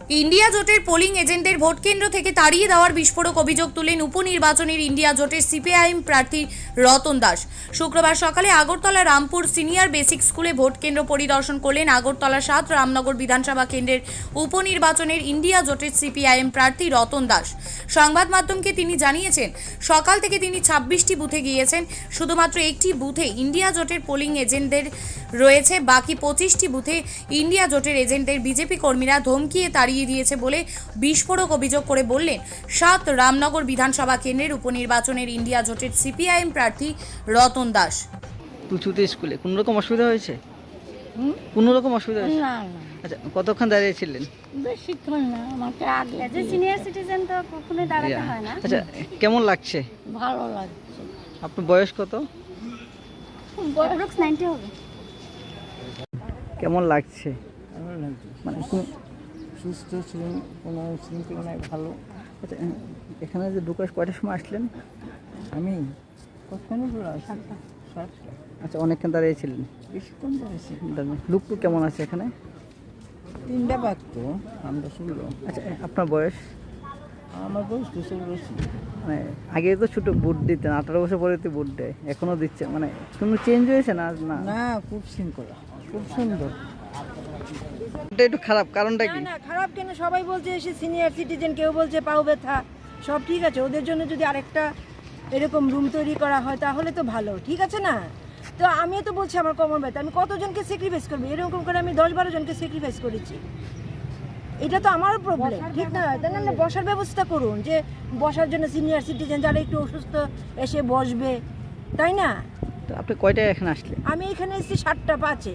India জোটের polling এজেন্টদের vote কেন্দ্র থেকে তাড়িয়ে দেওয়ার বিস্ফোরক অভিযোগ তুলেন উপনির্বাচনের ইন্ডিয়া জোটের সিপিআইএম প্রার্থী রতন দাস। শুক্রবার সকালে আগরতলা রামপুর সিনিয়র বেসিক স্কুলে ভোট কেন্দ্র পরিদর্শন করলেন আগরতলা সাত, রামনগর বিধানসভা কেন্দ্রের উপনির্বাচনের ইন্ডিয়া জোটের সিপিআইএম প্রার্থী রতন দাস। সংবাদ মাধ্যমকে তিনি জানিয়েছেন, সকাল থেকে তিনি ছাব্বিশটি বুথে গিয়েছেন, শুধুমাত্র একটি বুথে ইন্ডিয়া জোটের পোলিং এজেন্টদের রয়েছে, বাকি পঁচিশটি বুথে ইন্ডিয়া জোটের এজেন্টদের বিজেপি কর্মীরা ধমকিয়ে তাড়িয়ে দিয়েছে বলে বিস্ফোরক অভিযোগ করে বললেন সাত রামনগর বিধানসভা কেন্দ্রের উপনির্বাচনের ইন্ডিয়া জোটের সিপিআইএম প্রার্থী রতন দাস। তুচুতে স্কুলে কোনো রকম অসুবিধা হয়েছে? কোনো রকম অসুবিধা হয়েছে? আচ্ছা কতক্ষণ দাঁড়িয়েছিলেন বেশিক্ষণ না আমাকে আগে যে সিনিয়র সিটিজেন তো কখনোই দাঁড়াতে হয় না। আচ্ছা কেমন লাগছে? ভালো লাগছে। আপনার বয়স কত? অ্যাপ্রক্স নাইনটি হবে। কেমন লাগছে? মানে সুস্থ ছিলেন কোনো শৃঙ্খলা নাই ভালো। আচ্ছা এখানে যে দুকাশ কয়টার সময় আসলেন? আমি? কখনো বলা সাতটা। সাতটা। আচ্ছা অনেকক্ষণ দাঁড়িয়েছিলেন বেশিক্ষণ লুকটু লুক টুক কেমন আছে এখানে? তিনটা বাক্য তো আমরা শুনলো আচ্ছা আপনার বয়স? আমার বয়স দুশো বয়সী মানে আগে তো ছোটো বুট দিতেন আঠারো বছর পরে তো বুট দেয় এখনও দিচ্ছে মানে কোনো চেঞ্জ হয়েছে না না? না খুব শৃঙ্খলা। খুব সুন্দর। এটা একটু খারাপ কারণটা কি? না খারাপ কেন? সবাই বলছে এসে সিনিয়র সিটিজেন কেউ বলছে পাও ব্যথা সব ঠিক আছে। ওদের জন্য যদি আরেকটা এরকম রুম তৈরি করা হয় তাহলে তো ভালো ঠিক আছে না? তো আমিও তো বলছি আমার কোমর ব্যথা আমি কতজনকে স্যাক্রিফাইস করব? এরকম করে আমি দশ বারো জনকে স্যাক্রিফাইস করেছি। এটা তো আমার প্রবলেম ঠিক না? তাই না বসার ব্যবস্থা করুন যে বসার জন্য সিনিয়র সিটিজেন যারা একটু অসুস্থ এসে বসবে তাই না? তো আপনি কয়টায় এখানে আসলেন? আমি এখানে এসেছি সাতটা পাঁচে।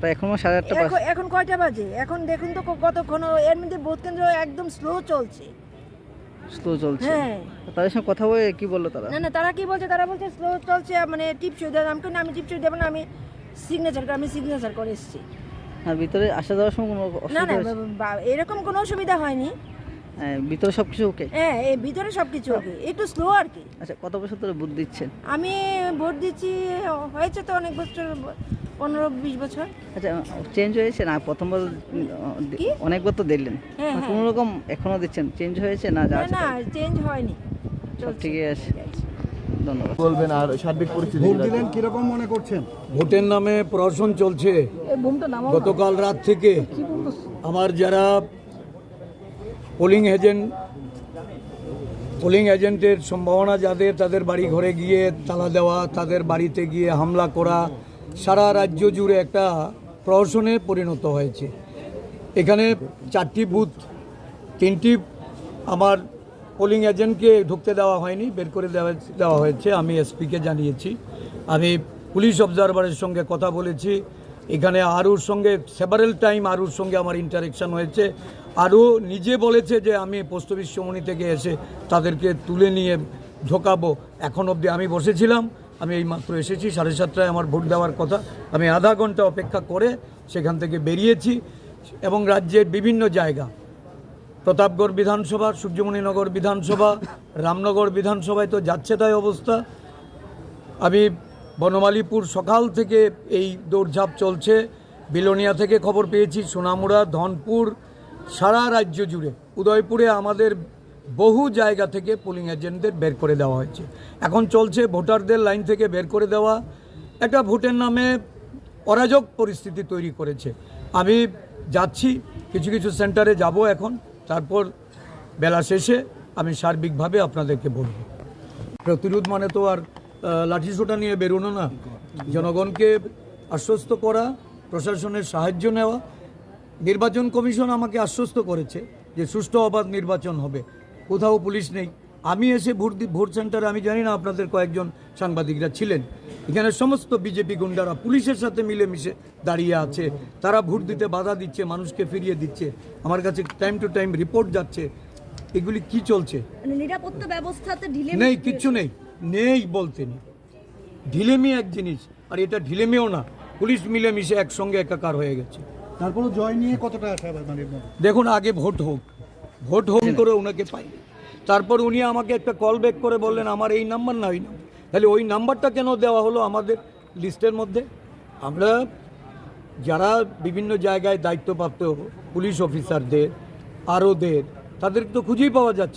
তো এখনও সাড়ে আটটা এখন কয়টা বাজে? এখন দেখুন তো কতক্ষণ এর মধ্যে ভোট কেন্দ্র একদম স্লো চলছে। স্লো চলছে? হ্যাঁ। তাদের সঙ্গে কথা বলে কি বলল তারা? না না তারা কি বলছে? তারা বলছে স্লো চলছে মানে টিপসই দেয় আমি কেন আমি টিপসই দেবো না আমি সিগনেচার আমি সিগনেচার করে এসেছি। আর ভিতরে আসা যাওয়ার সময় কোনো না অসুবিধা না হয়েছে? বা- এরকম কোনো অসুবিধা হয়নি। হ্যাঁ, ভিতরে সব কিছু ওকে হ্যাঁ এই ভিতরে সব কিছু ওকে একটু স্লো আর কি। আচ্ছা কত বছর ধরে বুদ্ধ দিচ্ছেন? আমি ভোট দিচ্ছি হয়েছে তো অনেক বছর পনেরো বিশ বছর। আচ্ছা চেঞ্জ হয়েছে না? প্রথমবার উম, কি? অনেকবার তো দিলেন। হ্যাঁ, মানে হ্যাঁ। কোনো রকম এখনও দিচ্ছেন? চেঞ্জ হয়েছে না যা না আছে না চেঞ্জ হয়নি। সব চলছে। ঠিকই আছে। ধন্যবাদ। বলবেন আর সার্বিক পরিস্থিতি ভোট দিলেন কীরকম মনে করছেন? ভোটের নামে প্রহসন চলছে। গতকাল রাত থেকে আমার যারা পোলিং এজেন্ট পোলিং এজেন্টের সম্ভাবনা যাদের তাদের বাড়ি ঘরে গিয়ে তালা দেওয়া তাদের বাড়িতে গিয়ে হামলা করা সারা রাজ্য জুড়ে একটা প্রহসনে পরিণত হয়েছে। এখানে চারটি বুথ তিনটি আমার পোলিং এজেন্টকে ঢুকতে দেওয়া হয়নি, বের করে দেওয়া দেওয়া হয়েছে, আমি এসপিকে জানিয়েছি। আমি পুলিশ অবজারভারের সঙ্গে কথা বলেছি। এখানে আরুর সঙ্গে সেভারেল টাইম আরুর সঙ্গে আমার ইন্টারেকশন হয়েছে। আরও নিজে বলেছে যে, আমি পোস্ট অফিস চৌমনি থেকে এসে তাদেরকে তুলে নিয়ে ঢোকাবো। এখন অবধি আমি বসেছিলাম, আমি এই মাত্র এসেছি, সাড়ে সাতটায় আমার ভোট দেওয়ার কথা। আমি আধা ঘণ্টা অপেক্ষা করে সেখান থেকে বেরিয়েছি এবং রাজ্যের বিভিন্ন জায়গা প্রতাপগড় বিধানসভা, সূর্যমণিনগর বিধানসভা, রামনগর বিধানসভায় তো যাচ্ছে তাই অবস্থা। আমি বনমালীপুর সকাল থেকে এই দৌড়ঝাঁপ চলছে। বিলোনিয়া থেকে খবর পেয়েছি, সোনামুড়া, ধনপুর, সারা রাজ্য জুড়ে। উদয়পুরে আমাদের বহু জায়গা থেকে পোলিং এজেন্টদের বের করে দেওয়া হয়েছে। এখন চলছে ভোটারদের লাইন থেকে বের করে দেওয়া। একটা ভোটের নামে অরাজক পরিস্থিতি তৈরি করেছে। আমি যাচ্ছি, কিছু কিছু সেন্টারে যাব এখন। তারপর বেলা শেষে আমি সার্বিকভাবে আপনাদেরকে বলব। প্রতিরোধ মানে তো আর লাঠিসোটা নিয়ে বেরোনো না। জনগণকে আশ্বস্ত করা, প্রশাসনের সাহায্য নেওয়া। নির্বাচন কমিশন আমাকে আশ্বস্ত করেছে যে সুষ্ঠু অবাধ নির্বাচন হবে। কোথাও পুলিশ নেই। আমি এসে ভোট দি- ভোট সেন্টারে আমি জানি না আপনাদের কয়েকজন সাংবাদিকরা ছিলেন। এখানে সমস্ত বিজেপি গুন্ডারা পুলিশের সাথে মিলেমিশে দাঁড়িয়ে আছে। তারা ভোট দিতে বাধা দিচ্ছে মানুষকে ফিরিয়ে দিচ্ছে। আমার কাছে টাইম টু টাইম রিপোর্ট যাচ্ছে। এগুলি কি চলছে? মানে নিরাপত্তা ব্যবস্থাতে ঢিলে নেই কিচ্ছু নেই। নেই বলতে নেই। ঢিলেমি এক জিনিস আর এটা ঢিলেমিও না। পুলিশ মিলেমিশে একসঙ্গে একাকার হয়ে গেছে। তারপরে জয় নিয়ে কতটা মানে দেখুন আগে ভোট হোক। ভোট হোক করে ওনাকে পাই তারপর উনি আমাকে একটা কল ব্যাক করে বললেন, আমার এই নাম্বার না, ওই নাম্বার তাহলে ওই নাম্বারটা কেন দেওয়া হলো আমাদের লিস্টের মধ্যে? আমরা যারা বিভিন্ন জায়গায় দায়িত্বপ্রাপ্ত পুলিশ অফিসারদের আরোদের তাদের তো খুঁজেই পাওয়া যাচ্ছে।